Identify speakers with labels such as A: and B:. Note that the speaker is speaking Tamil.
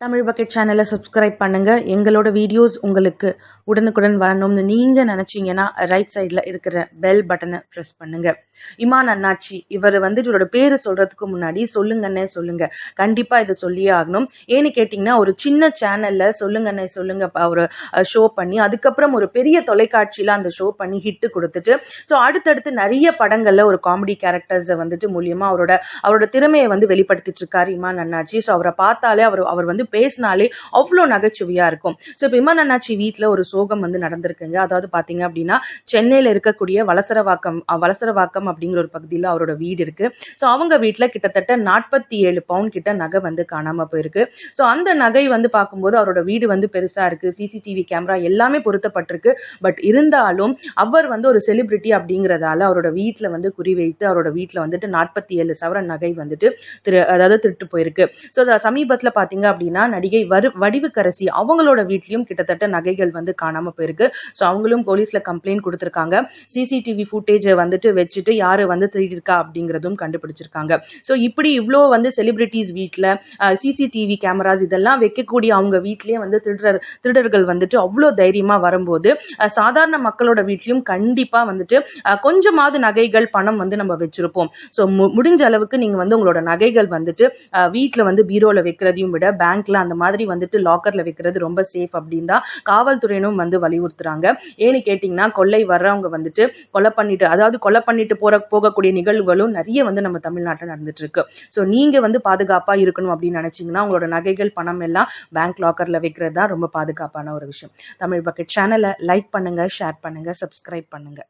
A: தமிழ் பக்கெட் சேனலை சப்ஸ்கிரைப் பண்ணுங்கள் எங்களோட வீடியோஸ் உங்களுக்கு உடனுக்குடன் வரணும்னு நீங்க நினைச்சீங்கன்னா ரைட் சைடில் இருக்கிற பெல் பட்டனை ப்ரெஸ் பண்ணுங்க. இமான் அண்ணாச்சி இவர் வந்து இவரோட பேரு சொல்றதுக்கு முன்னாடி சொல்லுங்கண்ணே சொல்லுங்க. கண்டிப்பா இதை சொல்லியே ஆகணும். ஏன்னு கேட்டிங்கன்னா ஒரு சின்ன சேனல்ல சொல்லுங்கண்ணே சொல்லுங்க ப- ஒரு ஷோ பண்ணி அதுக்கப்புறம் ஒரு பெரிய தொலைக்காட்சியில அந்த ஷோ பண்ணி ஹிட்டு கொடுத்துட்டு ஸோ அடுத்தடுத்து நிறைய படங்கள்ல ஒரு காமெடி கேரக்டர்ஸை வந்துட்டு மூலியமா அவரோட அவரோட திறமையை வந்து வெளிப்படுத்திட்டு இருக்காரு இமான் அண்ணாச்சி. ஸோ அவரை பார்த்தாலே அவர் அவர் வந்து பேசினாலே அவ்வளோ நகைச்சுவையா இருக்கும். ஸோ இப்போ இமான் அண்ணாச்சி வீட்டில் ஒரு சோகம் வந்து நடந்திருக்குங்க. அதாவது பார்த்தீங்க அப்படின்னா சென்னையில் இருக்கக்கூடிய வலசரவாக்கம் வலசரவாக்கம் அப்படிங்கிற ஒரு பகுதியில் அவரோட வீடு இருக்கு. ஸோ அவங்க வீட்டில் கிட்டத்தட்ட நாற்பத்தி ஏழு பவுன் கிட்ட நகை வந்து காணாமல் போயிருக்கு. ஸோ அந்த நகை வந்து பார்க்கும்போது அவரோட வீடு வந்து பெருசாக இருக்கு. சிசிடிவி கேமரா எல்லாமே பொருத்தப்பட்டிருக்கு. பட் இருந்தாலும் அவர் வந்து ஒரு செலிபிரிட்டி அப்படிங்கிறதால அவரோட வீட்டில் வந்து குறிவைத்து அவரோட வீட்டில் வந்துட்டு நாற்பத்தி ஏழு சவரன் நகை வந்துட்டு திரு அதாவது திருட்டு போயிருக்கு. ஸோ சமீபத்தில் பார்த்தீங்க அப்படின்னா நடிகை வரு வடிவுக்கரசி அவங்களோட வீட்லேயும் கிட்டத்தட்ட நகைகள் வந்து காணாமல் போயிருக்கு. ஸோ அவங்களும் போலீஸில் கம்ப்ளைண்ட் கொடுத்துருக்காங்க. சிசிடிவி ஃபுட்டேஜை வந்துட்டு வச்சுட்டு யார் வந்து திருடிருக்கா அப்படிங்கிறதும் கண்டுபிடிச்சிருக்காங்க. ஸோ இப்படி இவ்வளோ வந்து செலிபிரிட்டிஸ் வீட்டில் சிசிடிவி கேமராஸ் இதெல்லாம் வைக்கக்கூடிய அவங்க வீட்லேயே வந்து திருடர் திருடர்கள் வந்துட்டு அவ்வளோ தைரியமாக வரும்போது சாதாரண மக்களோட வீட்லேயும் கண்டிப்பாக வந்துட்டு கொஞ்சமாவது நகைகள் பணம் வந்து நம்ம வச்சுருப்போம். ஸோ முடிஞ்ச அளவுக்கு நீங்கள் வந்து உங்களோட நகைகள் வந்துட்டு வீட்டில் வந்து பீரோவில் வைக்கிறதையும் விட பேங்க்ல அந்த மாதிரி வந்துட்டு லாக்கரில் வைக்கிறது ரொம்ப சேஃப் அப்படின்னு தான் காவல்துறையினும் வந்து வலியுறுத்துறாங்க. ஏன்னு கேட்டிங்கன்னா கொள்ளை வர்றவங்க வந்துட்டு கொலை பண்ணிட்டு அதாவது கொலை பண்ணிட்டு போற போகக்கூடிய நிகழ்வுகளும் நிறைய வந்து நம்ம தமிழ்நாட்டில் நடந்துட்டு இருக்கு ஸோ நீங்க வந்து பாதுகாப்பா இருக்கணும் அப்படின்னு நினைச்சீங்கன்னா உங்களோட நகைகள் பணம் எல்லாம் பேங்க் லாக்கர்ல வைக்கிறது தான் ரொம்ப பாதுகாப்பான ஒரு விஷயம். தமிழ் பக்கெட் சேனலை லைக் பண்ணுங்க ஷேர் பண்ணுங்க சப்ஸ்கிரைப் பண்ணுங்க.